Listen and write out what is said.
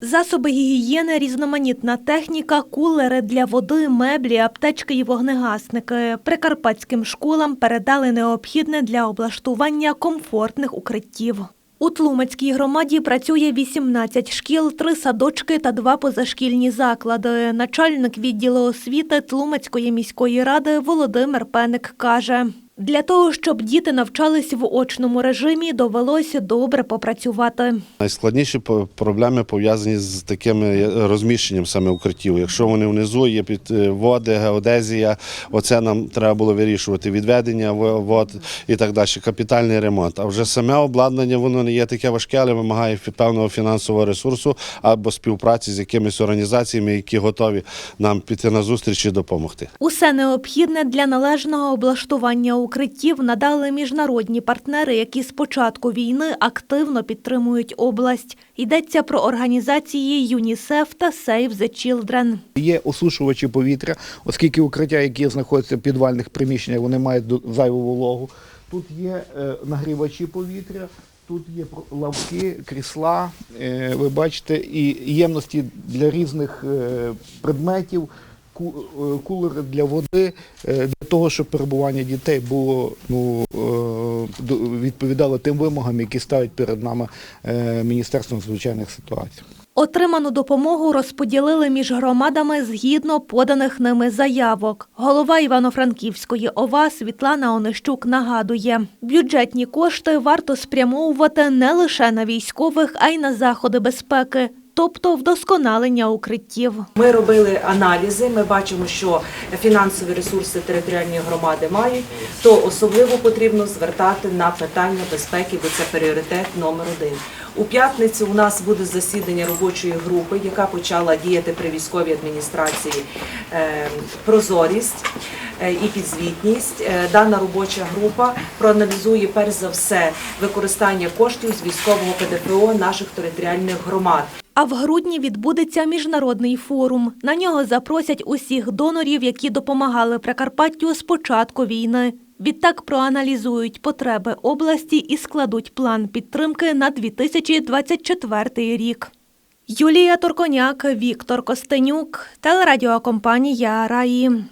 Засоби гігієни, різноманітна техніка, кулери для води, меблі, аптечки і вогнегасники. Прикарпатським школам передали необхідне для облаштування комфортних укриттів. У Тлумацькій громаді працює 18 шкіл, 3 садочки та 2 позашкільні заклади. Начальник відділу освіти Тлумацької міської ради Володимир Пеник каже, для того, щоб діти навчались в очному режимі, довелося добре попрацювати. Найскладніші проблеми пов'язані з таким е, розміщенням саме укриттів. Якщо вони внизу є під е, води, геодезія, оце нам треба було вирішувати. Відведення вод і так далі, капітальний ремонт. А вже саме обладнання воно не є таке важке, але вимагає певного фінансового ресурсу або співпраці з якимись організаціями, які готові нам піти на зустріч і допомогти. Усе необхідне для належного облаштування укриттів надали міжнародні партнери, які з початку війни активно підтримують область. Йдеться про організації ЮНІСЕФ та Save the Children. Є осушувачі повітря, оскільки укриття, які знаходяться в підвальних приміщеннях, вони мають зайву вологу. Тут є е, нагрівачі повітря, тут є лавки, крісла, е, ви бачите, і ємності для різних е, предметів, е, кулери для води, е, для того, щоб перебування дітей було ну, е, відповідало тим вимогам, які ставить перед нами е, Міністерство надзвичайних ситуацій. Отриману допомогу розподілили між громадами згідно поданих ними заявок. Голова Івано-Франківської ОВА Світлана Онищук нагадує, бюджетні кошти варто спрямовувати не лише на військових, а й на заходи безпеки, тобто вдосконалення укриттів. Ми робили аналізи. Ми бачимо, що фінансові ресурси територіальні громади мають, то особливо потрібно звертати на питання безпеки, бо це пріоритет номер один. У п'ятницю у нас буде засідання робочої групи, яка почала діяти при військовій адміністрації е, прозорість е, і підзвітність. Е, Дана робоча група проаналізує перш за все використання коштів з військового ПДФО наших територіальних громад. А в грудні відбудеться міжнародний форум. На нього запросять усіх донорів, які допомагали Прикарпаттю з початку війни. Відтак проаналізують потреби області і складуть план підтримки на 2024 рік. Юлія Торконяк, Віктор Костенюк, телерадіокомпанія Раї.